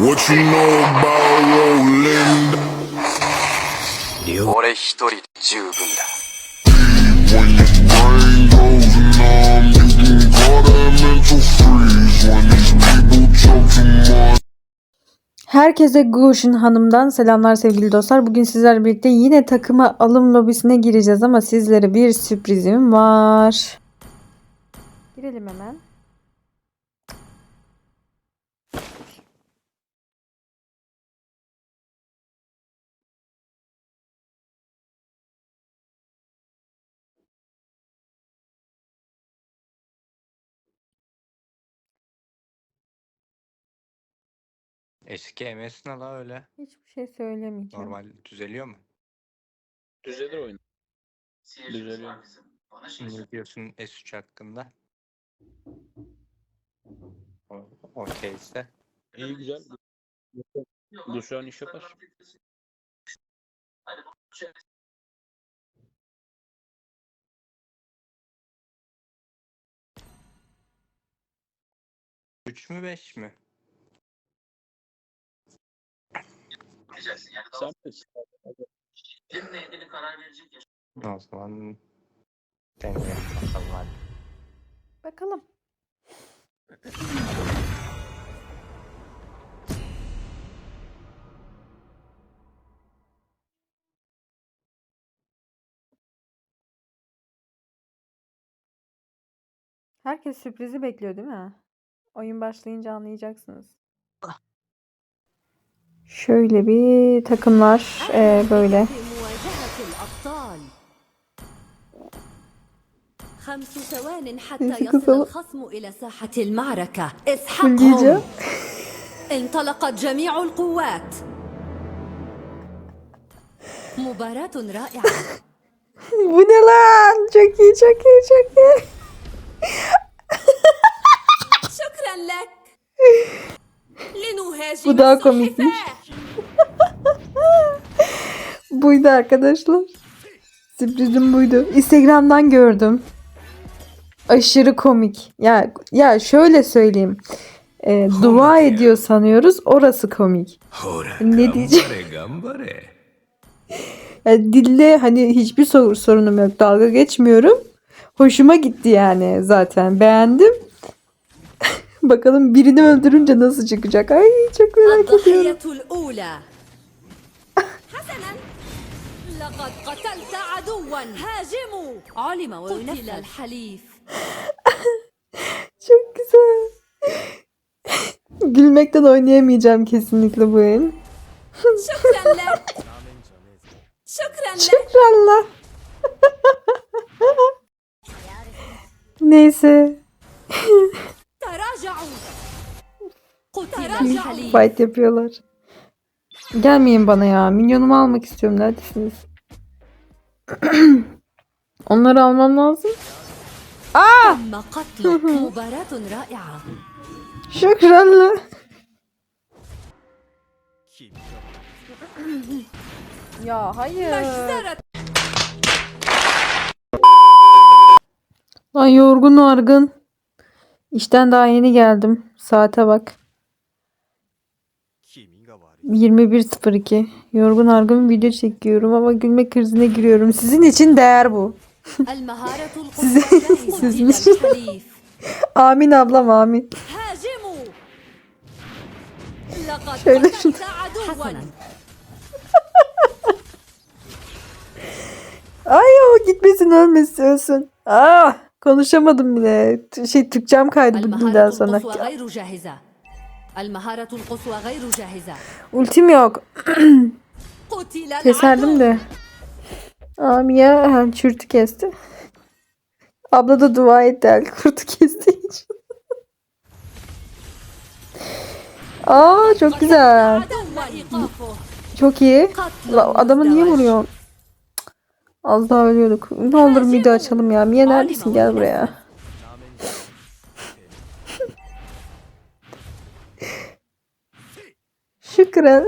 What you know about rolling? 俺一人で十分だ When your brain goes numb, you can call that mental freeze. When these people talk too much. Herkese Guşin Hanım'dan selamlar sevgili dostlar. Bugün sizlerle birlikte yine takıma alım lobisine gireceğiz ama sizlere bir sürprizim var. Girelim hemen. Eski MS ne la öyle? Hiçbir şey söylemeyeceğim. Normal düzeliyor mu? Düzelir oyun. Düzeliyor. Ne diyorsun S3 hakkında? O- Okeyse. İyi güzel. An iş yapar. Üç mü 5 mi? Sen bilirsin. O zaman deneyelim bakalım hadi. Bakalım. Herkes sürprizi bekliyor değil mi? Oyun başlayınca anlayacaksınız. Şöyle bir takımlar eee, böyle. في مواجهة الأبطال خمس ثوان حتى نسيت يصل أصور. الخصم إلى ساحة المعركة Fulgeyeceğim. اسحقهم انطلقت جميع القوات مباراة رائعة Bu ne lan? Çok iyi, çok iyi, çok iyi. شكرا لك لنهاجم bu daha komikmiş. Buydu arkadaşlar. Sürprizim buydu. Instagram'dan gördüm. Aşırı komik. Ya ya şöyle söyleyeyim. Ee, dua ediyor sanıyoruz. Orası komik. Ne diyeceğim? Ya dille hani hiçbir sor- sorunum yok. Dalga geçmiyorum. Hoşuma gitti yani zaten. Beğendim. Bakalım birini öldürünce nasıl çıkacak? Ay çok merak ediyorum. الضحية الأولى حسنا لقد قتلت عدوا هاجموا علم وينفذ الحليف Çok güzel. Gülmekten oynayamayacağım kesinlikle bu oyun. شكرا لك شكرا لك Şükranla. Neyse. Fight yapıyorlar. Gelmeyin bana ya. Minyonumu almak istiyorum. Neredesiniz? Onları almam lazım. Aa! Şükranlı. ya hayır. Lan yorgun argın. İşten daha yeni geldim. Saate bak. 21.02 Yorgun argın video çekiyorum ama gülme krizine giriyorum. Sizin için değer bu. Sizin, sizin için. amin ablam amin. Şöyle şunu. Ay o gitmesin ölmesin ölsün. Ah konuşamadım bile. Şey Türkçem kaydı bu bugünden sonra. القصوى غير جاهزة المهارة القصوى غير جاهزة Ultim yok. قتل Keserdim العدو de. Amiye ha, çürtü kesti. Abla da dua etti el kurtu kestiği için. Aa çok güzel. تم إيقافه Çok iyi. قتل La, adamı niye مزدوج. vuruyorsun? Az daha ölüyorduk. Ne olur video açalım ya. Mia neredesin? Gel buraya. Şükran.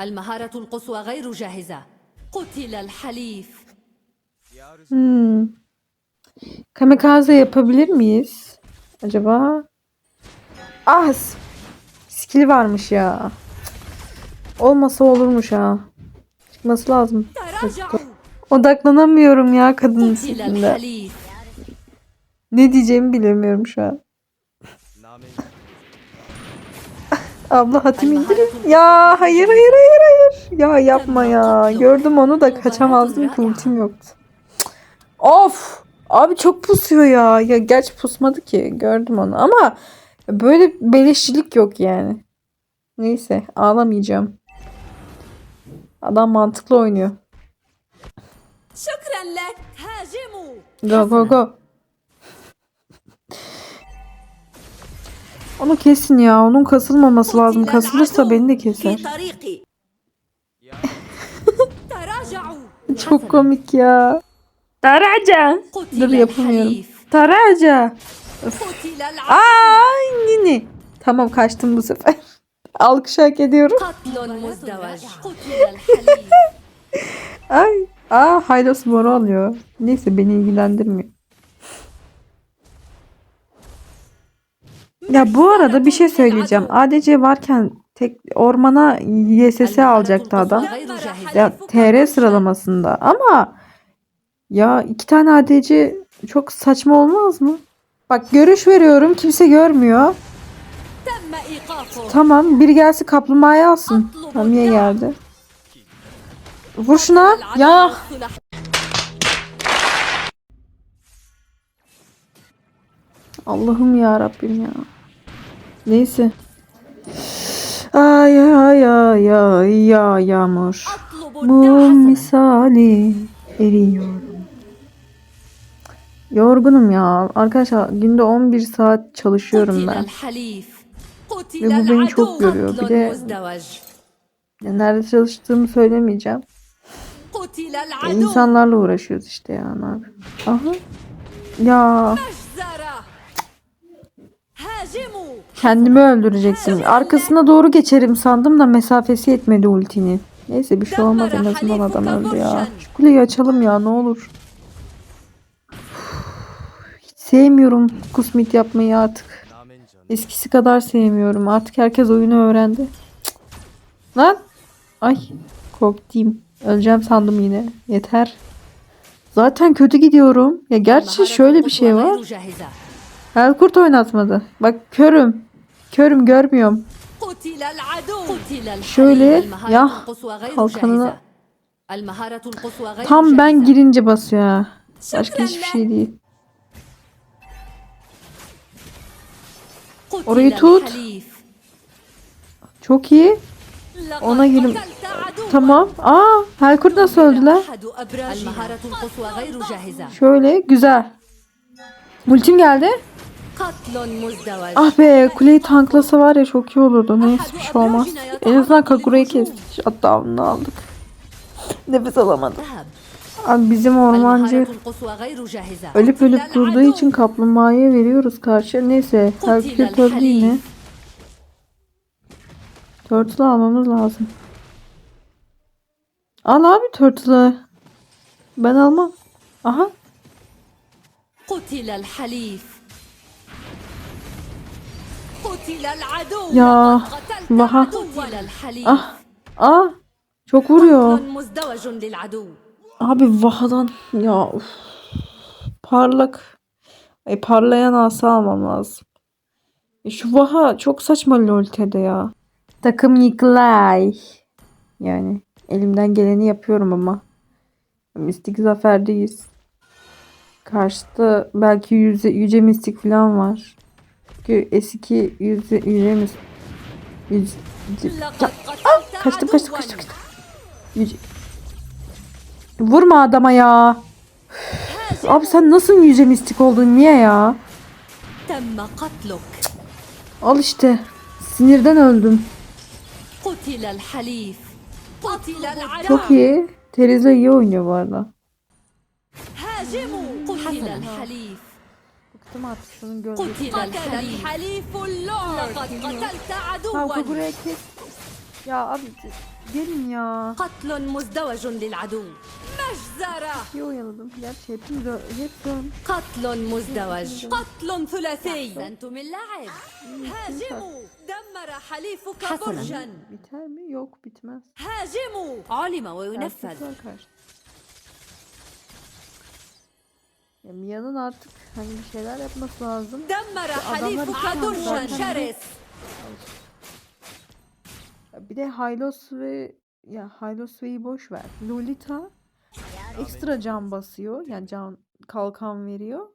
المهارة القصوى غير جاهزة قتل الحليف Hmm. Kamikaze yapabilir miyiz? acaba? Ah! s- Skill varmış ya. Olmasa olurmuş ha. Çıkması lazım. تراجعوا Odaklanamıyorum ya kadının قتل sesinde. الحليف Ne diyeceğimi bilemiyorum şu an. Abla hatim indirin. Ya hayır hayır hayır hayır. Ya yapma ya. Gördüm onu da kaçamazdım ki ultim yoktu. Of. Abi çok pusuyor ya. Ya gerçi pusmadı ki. Gördüm onu ama böyle beleşçilik yok yani. Neyse ağlamayacağım. Adam mantıklı oynuyor. Go go go. Onu kesin ya. Onun kasılmaması lazım. Kasılırsa beni de keser. Çok komik ya. Taraca. Dur yapamıyorum. Taraca. Aa yine. Tamam kaçtım bu sefer. Alkış hak ediyorum. Ay. Aa Haydos moru alıyor. Neyse beni ilgilendirmiyor. Ya bu arada bir şey söyleyeceğim. ADC varken tek ormana YSS alacaktı adam. Ya TR sıralamasında ama ya iki tane ADC çok saçma olmaz mı? Bak görüş veriyorum kimse görmüyor. Tamam biri gelsin kaplumbağayı alsın. Tamam niye geldi? Vur şuna. Ya. Allah'ım ya Rabbim ya. Neyse. Ay ay ay ay ya yağmur. Mum misali eriyorum. Yorgunum ya. Arkadaşlar günde 11 saat çalışıyorum ben. Ve bu beni çok görüyor. Bir de nerede çalıştığımı söylemeyeceğim. İnsanlarla uğraşıyoruz işte ya. Abi. Aha. Ya kendimi öldürecektim. Arkasına doğru geçerim sandım da mesafesi yetmedi ultinin. Neyse bir şey olmaz en azından adam öldü ya. Şu kuleyi açalım ya ne olur. Hiç sevmiyorum kusmit yapmayı artık. Eskisi kadar sevmiyorum. Artık herkes oyunu öğrendi. Cık. Lan. Ay korktum. Öleceğim sandım yine. Yeter. Zaten kötü gidiyorum. Ya gerçi şöyle bir şey var. El kurt oynatmadı. Bak körüm. Körüm görmüyorum. Şöyle ya halkanını tam ben girince basıyor ha. Başka hiçbir şey değil. Orayı tut. Çok iyi. Ona gülüm. Tamam. Aa, Helkurt nasıl öldüler? Şöyle güzel. Multim geldi. قتل مزدوج Ah be kuleyi tanklasa var ya çok iyi olurdu. Neyse bir şey olmaz. En azından Kagura'yı kestik. Hatta aldık. Nefes alamadım. ذهب Abi bizim ormancı المهارة القصوى غير جاهزة ölüp ölüp قتل durduğu العدو. için kaplumbağaya veriyoruz karşı. Neyse Helkurt öldü yine. Turtle almamız lazım. Al abi Turtle'ı. Ben almam. Aha. قتل الحليف ya Allah'a. Ah. Ah. Çok vuruyor. Abi Vaha'dan ya uf. parlak e, parlayan asa almam lazım. E, şu Vaha çok saçma LoL'tede ya. Takım yıklay. Yani elimden geleni yapıyorum ama. Mistik zaferdeyiz. Karşıda belki yüce, yüce mistik falan var. S2 yüzü yüzemiz. Yüz, ah, kaçtım kaçtım kaçtım kaçtım. Yüce. Vurma adama ya. Abi sen nasıl yüce mistik oldun niye ya? Al işte. Sinirden öldüm. Çok iyi. Terize iyi oynuyor bu arada هاجموا قتل الحليف Bıktım artık şunun قتل الحليف اللورد لقد قتلت عدوا buraya kes. Ya abi gelin ya. قتل مزدوج للعدو مجزرة İyi oyaladım. Gerçi hepimiz ö- hep ölmüş. قتل مزدوج قتل ثلاثي أحسنتم اللعب هاجموا دمر حليفك برجا Biter mi? Yok bitmez. هاجموا علم وينفذ Erkekler karşı. Ya Mia'nın artık hani bir şeyler yapması lazım. Demmara Halifu şey Kadurşan Şares. Bir de Hylos ve ya Hylos ve'yi boş ver. Lolita ekstra can basıyor. Yani can kalkan veriyor.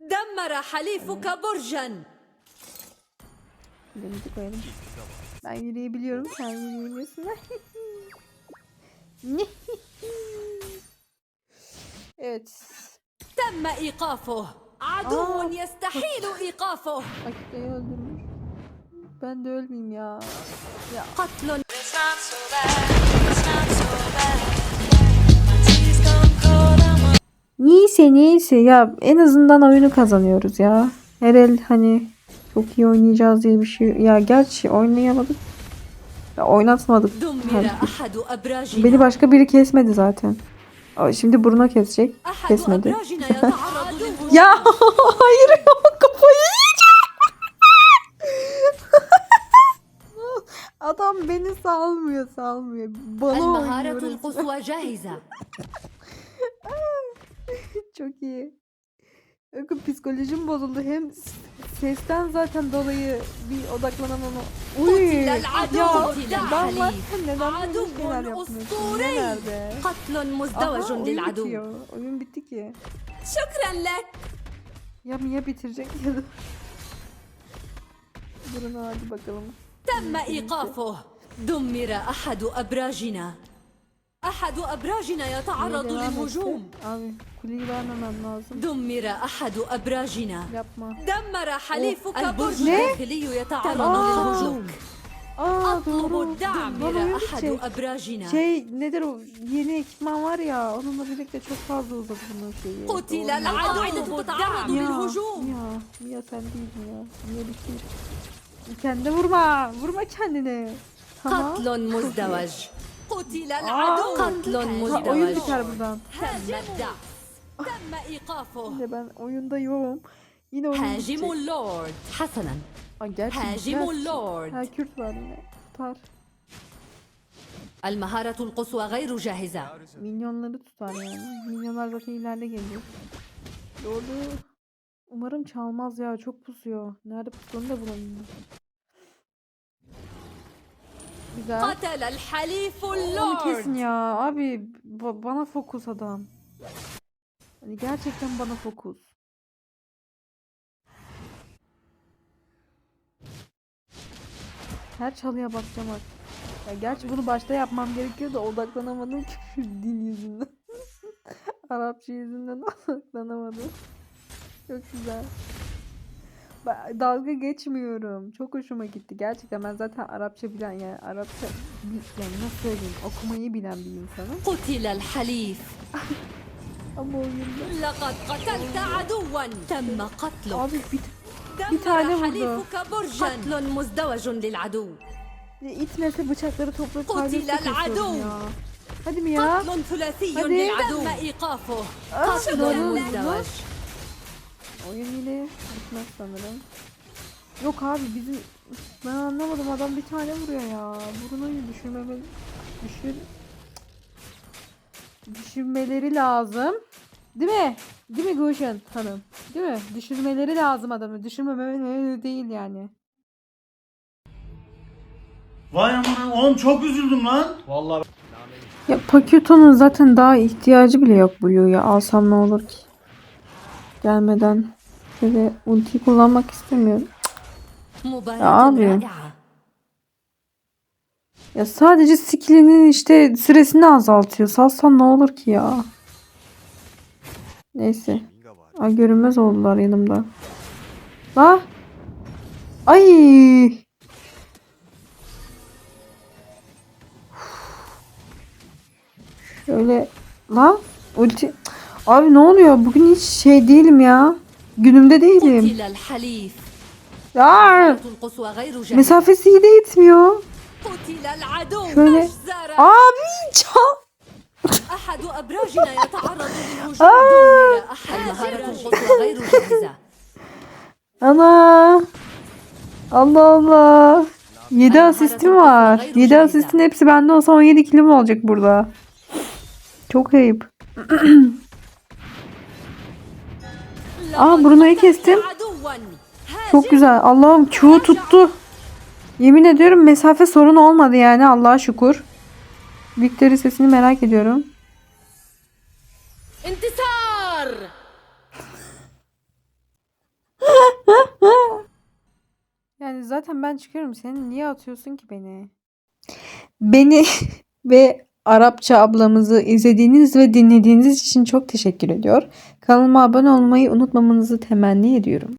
Demmara Halifuka Burjan. Limiti koyalım. Ben yürüyebiliyorum. Sen yürüyemiyorsun. evet. تم إيقافه عدو آه. يستحيل إيقافه Akita'yı öldürmüş. Ben de ölmeyeyim ya. Ya قتل Neyse neyse ya en azından oyunu kazanıyoruz ya. Her el hani çok iyi oynayacağız diye bir şey. Ya gerçi oynayamadık. Ya oynatmadık. دمر أحد أبراجنا Beni başka biri kesmedi zaten. Şimdi Bruno kesecek. Kesmedi. ya hayır ya kafayı. Adam beni salmıyor salmıyor. Bana oynuyor. Çok iyi. Bakın psikolojim bozuldu. Hem sesten zaten dolayı bir odaklanamam. Uy. قتل العدو Ya قتل ben الحليف varken neden böyle عدو şeyler yapmıyorsun? أسطوري Nerede? قتل Aha, مزدوج oyun للعدو bitiyor. Oyun bitti ki. شكرا لك Ya Mia bitirecek ya da. Durun hadi bakalım. تم إيقافه دمر أحد أبراجنا أحد أبراجنا Mia يتعرض devam etti. للهجوم Abi kuleyi vermemem lazım. دمر أحد أبراجنا Yapma. دمر حليفك برج ليه؟ الداخلي يتعرض آه. للهجوم Aa أطلب doğru. الدعم Lan oyun إلى أحد bitecek. أبراجنا Şey nedir o yeni ekipman var ya onunla birlikte çok fazla uzadı bunun şeyi. قتل Doğru. العدو تتعرض Ya, للهجوم ya, ya sen değildin ya. Mia bitir. Kendine vurma. Vurma kendini. Tamam. قتل مزدوج قتل آه. العدو قتل Ha, oyun مزدوج biter buradan. تم الدعم تم إيقافه Yine ben oyunda yoğum. Yine oyun هاجم bitecek. اللورد حسنا Aa, gerçi هاجم biter. اللورد Ha Kürt var yine. Tutar. المهارة القصوى غير جاهزة Minyonları tutar yani. Minyonlar zaten ileride geliyor. Doğru. Umarım çalmaz ya. Çok pusuyor. Nerede pusuğunu da bulamıyorum. Güzel. قتل الحليف Onu kesin اللورد ya. Abi ba- bana fokus adam. Hani gerçekten bana fokus. Her çalıya bakacağım artık. Ya gerçi bunu başta yapmam gerekiyor da odaklanamadım ki şu dil yüzünden. Arapça yüzünden odaklanamadım. Çok güzel. dalga geçmiyorum. Çok hoşuma gitti. Gerçekten ben zaten Arapça bilen yani Arapça bil, yani nasıl söyleyeyim okumayı bilen bir insanım. Kutilel halif. Ama oyunda. Laqad qatalte aduvan. Temme katlu. Abi bir, bir tane vurdu. Katlun muzdavacun lil adu. İtmese bıçakları toplayıp parçası kesiyorum ya. Hadi mi ya? Katlun thulasiyyun lil adu. Temme iqafu. Katlun. Oyun yine bitmez sanırım. Yok abi bizim ben anlamadım adam bir tane vuruyor ya. Bruno'yu düşürmeme düşür düşürmeleri lazım. Değil mi? Değil mi Gülşen hanım? Değil mi? Düşürmeleri lazım adamı. Düşürmemeleri değil yani. Vay amına oğlum çok üzüldüm lan. Vallahi Ya Pakyuto'nun zaten daha ihtiyacı bile yok Blue'ya. Alsam ne olur ki? gelmeden. Şöyle ultiyi kullanmak istemiyorum. Ya abi. Ya sadece skillinin işte süresini azaltıyor. Salsan ne olur ki ya. Neyse. Aa, görünmez oldular yanımda. La. Ay. Şöyle. La. Ulti. Cık. Abi ne oluyor? Bugün hiç şey değilim ya. Günümde değilim. قتل الحليف Ya. القصوى غير جاهزة Mesafesi iyi de itmiyor. قتل العدو شو هذا؟ مجزرة Abi çal. أحد أبراجنا يتعرض للهجوم دمر أحد المهارة القصوى غير جاهزة Ana. Allah Allah. 7 asistim var. 7 asistin hepsi bende olsa 17 kilim olacak burada. Çok ayıp. Aa Bruno'yu kestim. Çok güzel. Allah'ım çuğu tuttu. Yemin ediyorum mesafe sorun olmadı yani Allah'a şükür. Victory sesini merak ediyorum. İntisar! yani zaten ben çıkıyorum. Sen niye atıyorsun ki beni? Beni ve Arapça ablamızı izlediğiniz ve dinlediğiniz için çok teşekkür ediyor. Kanalıma abone olmayı unutmamanızı temenni ediyorum.